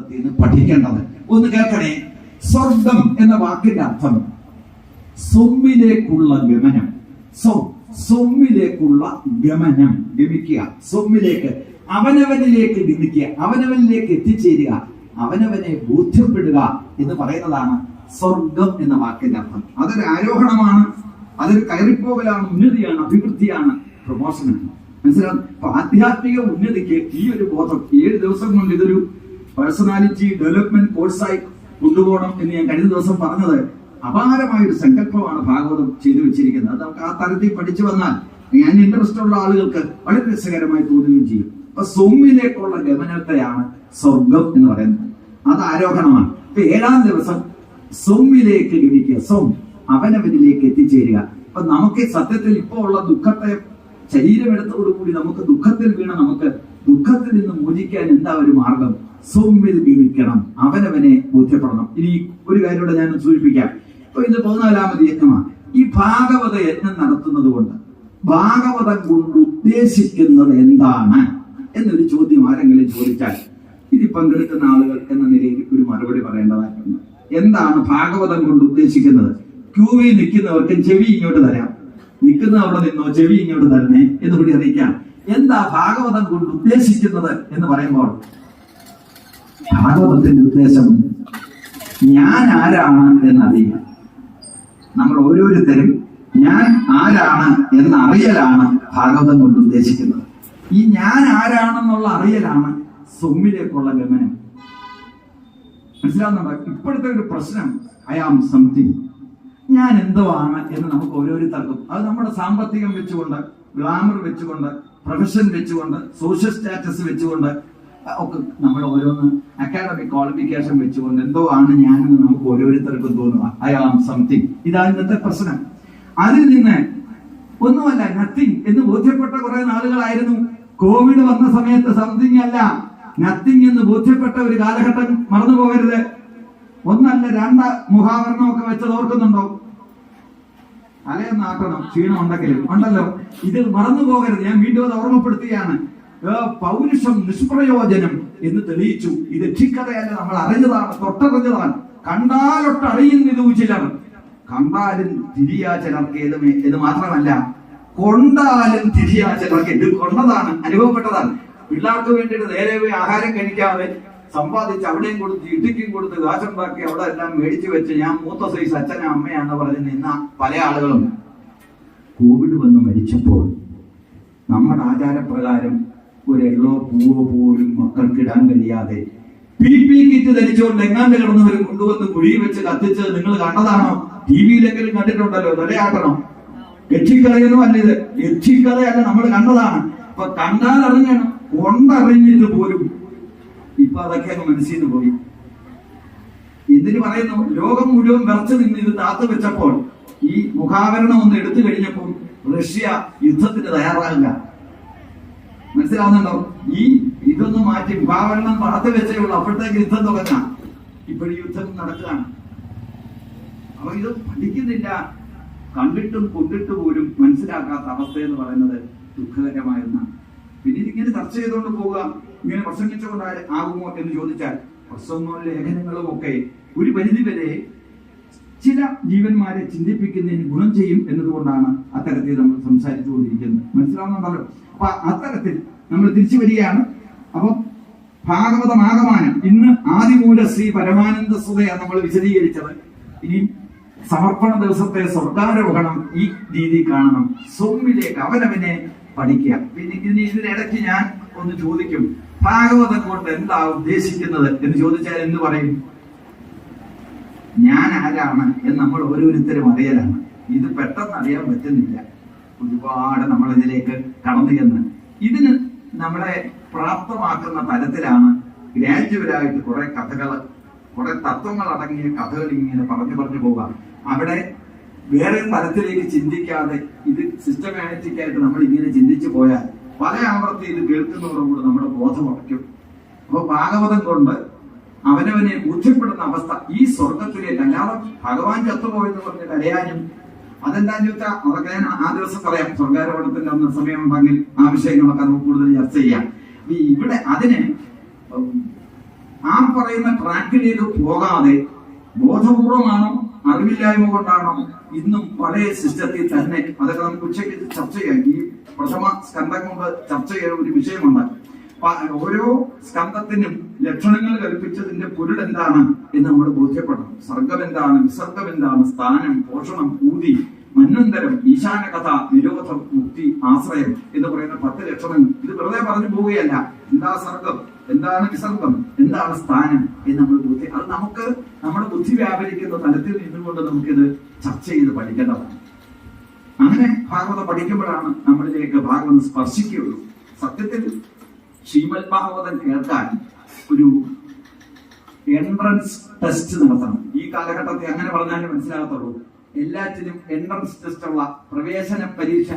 പഠിക്കേണ്ടത്. ഒന്ന് കേൾക്കണേ. സ്വർഗം എന്ന വാക്കിന്റെ അർത്ഥം. സൊമ്മിലേക്കുള്ള ഗമനം. സോ സൊമ്മിലേക്കുള്ള ഗമനം. ഗമിക്കുക. സൊമ്മിലേക്ക് അവനവനിലേക്ക് ഗമിക്കുക. അവനവനിലേക്ക് എത്തിച്ചേരുക. അവനവനെ ബോധ്യപ്പെടുക എന്ന് പറയുന്നതാണ് സ്വർഗം എന്ന വാക്കിന്റെ അർത്ഥം. അതൊരു ആരോഹണമാണ്. അതൊരു കയറിപ്പോകലാണ് ഉന്നതിയാണ് അഭിവൃദ്ധിയാണ് പ്രമോഷനാണ്. മനസ്സിലാവും അപ്പൊ ആധ്യാത്മിക ഉന്നതിക്ക് ഈ ഒരു ബോധം ഏഴ് ദിവസം കൊണ്ട് ഇതൊരു പേഴ്സണാലിറ്റി ഡെവലപ്മെന്റ് കോഴ്സായി കൊണ്ടുപോകണം എന്ന് ഞാൻ കഴിഞ്ഞ ദിവസം പറഞ്ഞത് അപാരമായ ഒരു സങ്കല്പമാണ് ഭാഗവതം ചെയ്തു വെച്ചിരിക്കുന്നത്. അത് നമുക്ക് ആ തരത്തിൽ പഠിച്ചു വന്നാൽ ഞാൻ ഇൻട്രസ്റ്റ് ഉള്ള ആളുകൾക്ക് വളരെ രസകരമായി തോന്നുകയും ചെയ്യും. അപ്പൊ സൊമ്മിലേക്കുള്ള ഗമനത്തെയാണ് സ്വർഗം എന്ന് പറയുന്നത്. അത് ആരോഹണമാണ്. ഇപ്പൊ ഏഴാം ദിവസം സൊമ്മിലേക്ക് ഗമിക്കുക സൊം അവനവനിലേക്ക് എത്തിച്ചേരുക. അപ്പൊ നമുക്ക് സത്യത്തിൽ ഇപ്പോൾ ഉള്ള ദുഃഖത്തെ ശരീരമെടുത്തോടുകൂടി നമുക്ക് ദുഃഖത്തിൽ വീണ നമുക്ക് ദുഃഖത്തിൽ നിന്ന് മോചിക്കാൻ എന്താ ഒരു മാർഗം? സൊമ്മിൽ ജീവിക്കണം. അവനവനെ ബോധ്യപ്പെടണം. ഇനി ഒരു കാര്യം കൂടെ ഞാൻ സൂചിപ്പിക്കാം. ഇപ്പൊ ഇത് പതിനാലാമത് യജ്ഞമാണ് ഈ ഭാഗവത യജ്ഞം നടത്തുന്നത് കൊണ്ട് ഭാഗവതം കൊണ്ട് ഉദ്ദേശിക്കുന്നത് എന്താണ്? എന്നൊരു ചോദ്യം ആരെങ്കിലും ചോദിച്ചാൽ ഇതിൽ പങ്കെടുക്കുന്ന ആളുകൾ എന്ന നിലയിൽ ഒരു മറുപടി പറയേണ്ടതായിട്ടുണ്ട്. എന്താണ് ഭാഗവതം കൊണ്ട് ഉദ്ദേശിക്കുന്നത്? ക്യൂവിൽ നിൽക്കുന്നവർക്ക് ചെവി ഇങ്ങോട്ട് തരാം. നിൽക്കുന്ന അവിടെ നിന്നോ ചെവി ഇങ്ങോട്ട് തന്നെ എന്ന് കൂടി അറിയിക്കാം. എന്താ ഭാഗവതം കൊണ്ട് ഉദ്ദേശിക്കുന്നത് എന്ന് പറയുമ്പോൾ ഭാഗവതത്തിന്റെ ഉദ്ദേശം ഞാൻ ആരാണ് എന്നറിയുക നമ്മൾ ഓരോരുത്തരും ഞാൻ ആരാണ് എന്ന അറിയലാണ് ഭാഗവതം കൊണ്ട് ഉദ്ദേശിക്കുന്നത്. ഈ ഞാൻ ആരാണെന്നുള്ള അറിയലാണ് സൊമ്മിലേക്കുള്ള ഗമനം. മനസ്സിലാവുന്നുണ്ടോ? ഇപ്പോഴത്തെ ഒരു പ്രശ്നം ഐ ആം സംതിങ് ഞാൻ എന്തോ ആണ് എന്ന് നമുക്ക് ഓരോരുത്തർക്കും അത് നമ്മുടെ സാമ്പത്തികം വെച്ചുകൊണ്ട് ഗ്ലാമർ വെച്ചുകൊണ്ട് പ്രൊഫഷൻ വെച്ചുകൊണ്ട് സോഷ്യൽ സ്റ്റാറ്റസ് വെച്ചുകൊണ്ട് ഒക്കെ നമ്മൾ ഓരോന്ന് അക്കാഡമിക് ക്വാളിഫിക്കേഷൻ വെച്ചുകൊണ്ട് എന്തോ ആണ് ഞാനെന്ന് നമുക്ക് ഓരോരുത്തർക്കും തോന്നുക. ഐ ആം സംതിങ് ഇതാ ഇന്നത്തെ പ്രശ്നം. അതിൽ നിന്ന് ഒന്നുമല്ല നത്തിങ് എന്ന് ബോധ്യപ്പെട്ട കുറെ നാളുകളായിരുന്നു. കോവിഡ് വന്ന സമയത്ത് സംതിങ് അല്ല. നത്തിങ് എന്ന് ബോധ്യപ്പെട്ട ഒരു കാലഘട്ടം മറന്നു പോകരുത് ഒന്നല്ല രണ്ട മുഖാവരണമൊക്കെ വെച്ചത് ഓർക്കുന്നുണ്ടോ? അലയൊന്നാക്കണം ക്ഷീണം ഉണ്ടെങ്കിലും. ഉണ്ടല്ലോ? ഇത് മറന്നു പോകരുത്. ഞാൻ വീണ്ടും അത് ഓർമ്മപ്പെടുത്തുകയാണ്. പൗരുഷം നിഷ്പ്രയോജനം എന്ന് തെളിയിച്ചു. ഇത് രക്ഷിക്കഥയല്ല നമ്മൾ അറിഞ്ഞതാണ് തൊട്ടറിഞ്ഞതാണ്. കണ്ടാലൊട്ട് ഇത് ചിലർ. കണ്ടാലും തിരിയാ ചിലർക്ക് ഏതുമേ ഇത് മാത്രമല്ല കൊണ്ടാലും തിരിയാ ചിലർക്ക്. ഇത് കൊണ്ടതാണ് അനുഭവപ്പെട്ടതാണ്. പിള്ളേർക്ക് വേണ്ടിയിട്ട് നേരെ പോയി ആഹാരം കഴിക്കാതെ സമ്പാദിച്ച് അവിടെയും കൊടുത്ത് ഇടുക്കിയും കൊടുത്ത് കാശുണ്ടാക്കി അവിടെ എല്ലാം മേടിച്ചു വെച്ച് ഞാൻ മൂത്ത സൈസ് അച്ഛനും അമ്മയാണെന്ന് പറഞ്ഞ് നിന്ന പല ആളുകളും കോവിഡ് വന്ന് മരിച്ചപ്പോൾ നമ്മുടെ ആചാരപ്രകാരം ഒരു എള്ളോ പൂവോ പോലും മക്കൾക്ക് ഇടാൻ കഴിയാതെ പി പി കിറ്റ് ധരിച്ചുകൊണ്ട് എങ്ങാണ്ട് കിടന്നവർ കൊണ്ടുവന്ന് കുഴി വെച്ച് കത്തിച്ച് നിങ്ങൾ കണ്ടതാണോ? ടി വിയിലെങ്കിലും കണ്ടിട്ടുണ്ടല്ലോ തലയാട്ടണം യക്ഷിക്കഥയൊന്നും അല്ല ഇത്. യക്ഷിക്കഥയല്ല നമ്മൾ കണ്ടതാണ്. അപ്പൊ കണ്ടാൽ അറിഞ്ഞാണ് കൊണ്ടറിഞ്ഞിട്ട് പോലും ഇപ്പൊ അതൊക്കെ അങ്ങ് മനസ്സിൽ നിന്ന് പോയി. എന്തിനു പറയുന്നു ലോകം മുഴുവൻ വിറച്ചു നിന്ന് ഇത് താത്തു വെച്ചപ്പോൾ ഈ മുഖാവരണം ഒന്ന് എടുത്തു കഴിഞ്ഞപ്പോൾ റഷ്യ യുദ്ധത്തിന് തയ്യാറാകില്ല മനസ്സിലാവുന്നുണ്ടോ? ഈ ഇതൊന്ന് മാറ്റി മുഖാവരണം താത്തു വെച്ചേ ഉള്ളൂ. അപ്പോഴത്തേക്ക് യുദ്ധം തുടങ്ങാം. ഇപ്പോഴും യുദ്ധം നടക്കുകയാണ്. അപ്പൊ ഇത് പഠിക്കുന്നില്ല. കണ്ടിട്ടും കൊണ്ടിട്ട് പോലും മനസ്സിലാക്കാത്ത അവസ്ഥ എന്ന് പറയുന്നത് ദുഃഖകരമായിരുന്നാണ് പിന്നെ ഇതിങ്ങനെ ചർച്ച ചെയ്തുകൊണ്ട് പോവുക. ഇങ്ങനെ പ്രസംഗിച്ചുകൊണ്ട് ആകുമോ എന്ന് ചോദിച്ചാൽ പ്രസംഗവും ലേഖനങ്ങളും ഒക്കെ ഒരു പരിധിവരെ ചില ജീവന്മാരെ ചിന്തിപ്പിക്കുന്നതിന് ഗുണം ചെയ്യും എന്നതുകൊണ്ടാണ് അത്തരത്തിൽ നമ്മൾ സംസാരിച്ചു കൊണ്ടിരിക്കുന്നത് മനസ്സിലാവുന്നുണ്ടല്ലോ അപ്പൊ അത്തരത്തിൽ നമ്മൾ തിരിച്ചു വരികയാണ്. അപ്പൊ ഭാഗവതമാകമാനം ഇന്ന് ആദിമൂല ശ്രീ പരമാനന്ദ സുതയാണ് നമ്മൾ വിശദീകരിച്ചത്. ഇനി സമർപ്പണ ദിവസത്തെ സ്വർഗാരോഹണം ഈ രീതി കാണണം. സോമിലേക്ക് അവനവനെ പഠിക്കുക. പിന്നെ ഇതിനിടയ്ക്ക് ഞാൻ ഒന്ന് ചോദിക്കും. ഭാഗവതം കൊണ്ട് എന്താ ഉദ്ദേശിക്കുന്നത് എന്ന് ചോദിച്ചാൽ എന്ത് പറയും? ഞാൻ ആരാണ് എന്ന് നമ്മൾ ഓരോരുത്തരും അറിയലാണ്. ഇത് പെട്ടെന്ന് അറിയാൻ പറ്റുന്നില്ല. ഒരുപാട് നമ്മൾ ഇതിലേക്ക് കടന്നു ചെന്ന്. ഇതിന് നമ്മളെ പ്രാപ്തമാക്കുന്ന തരത്തിലാണ് ഗ്രാജുവലായിട്ട് കുറെ കഥകൾ കുറെ തത്വങ്ങൾ അടങ്ങിയ കഥകൾ ഇങ്ങനെ പറഞ്ഞു പറഞ്ഞു പോകാം അവിടെ വേറെ തരത്തിലേക്ക് ചിന്തിക്കാതെ ഇത് സിസ്റ്റമാറ്റിക് ആയിട്ട് നമ്മൾ ഇങ്ങനെ ചിന്തിച്ചു പോയാൽ പല ആവർത്തി ഇത് കേൾക്കുന്നതോടുകൂടി നമ്മുടെ ബോധം ഉറയ്ക്കും. അപ്പൊ ഭാഗവതം കൊണ്ട് അവനവനെ ബുദ്ധിപ്പെടുന്ന അവസ്ഥ ഈ സ്വർഗത്തിലേക്ക് അല്ലാതെ ഭഗവാൻ ചത്തുപോയെന്ന് പറഞ്ഞ് കരയാനും അതെന്താന്ന് ചോദിച്ചാൽ അതൊക്കെ ഞാൻ ആ ദിവസം പറയാം. സ്വർഗാരോപണത്തിന്റെ അന്ന് സമയമുണ്ടെങ്കിൽ ആ വിഷയങ്ങളൊക്കെ നമുക്ക് കൂടുതൽ ചർച്ച ചെയ്യാം. ഇവിടെ അതിന് ആ പറയുന്ന ട്രാക്കിലേക്ക് പോകാതെ ബോധപൂർവമാണോ അറിവില്ലായ്മ കൊണ്ടാണോ ഇന്നും പഴയ സിസ്റ്റത്തിൽ തന്നെ അതൊക്കെ നമുക്ക് ഉച്ചയ്ക്ക് ചർച്ച ചെയ്യാം. ഈ പ്രഥമ സ്കന്ധം കൊണ്ട് ചർച്ച ചെയ്യുന്ന ഒരു വിഷയമുണ്ട്. ഓരോ സ്കന്ധത്തിനും ലക്ഷണങ്ങൾ കൽപ്പിച്ചതിന്റെ പൊരുൾ എന്താണ് എന്ന് നമ്മൾ ബോധ്യപ്പെടണം. സർഗം എന്താണ് വിസർഗം എന്താണ് സ്ഥാനം പോഷണം ഊതി മന്വന്തരം ഈശാന കഥ നിരോധം മുക്തി ആശ്രയം എന്ന് പറയുന്ന പത്ത് ലക്ഷണങ്ങൾ. ഇത് വെറുതെ പറഞ്ഞു പോവുകയല്ല. എന്താ സർഗം? എന്താണ് വിസർഗം എന്താണ് സ്ഥാനം? എന്ന് നമ്മൾ ബോധ്യം അത് നമുക്ക് നമ്മുടെ ബുദ്ധി വ്യാപരിക്കുന്ന തലത്തിൽ നിന്നുകൊണ്ട് നമുക്കിത് ചർച്ച ചെയ്ത് പഠിക്കേണ്ടതാണ്. അങ്ങനെ ഭാഗവതം പഠിക്കുമ്പോഴാണ് നമ്മളിലേക്ക് ഭാഗവതം സ്പർശിക്കുകയുള്ളൂ. സത്യത്തിൽ ശ്രീമത് ഭാഗവതം കേൾക്കാൻ ഒരു എൻട്രൻസ് ടെസ്റ്റ് നടത്തണം. ഈ കാലഘട്ടത്തിൽ അങ്ങനെ പറഞ്ഞാലേ മനസ്സിലാകത്തുള്ളൂ. എല്ലാറ്റിനും എൻട്രൻസ് ടെസ്റ്റ് ഉള്ള പ്രവേശന പരീക്ഷ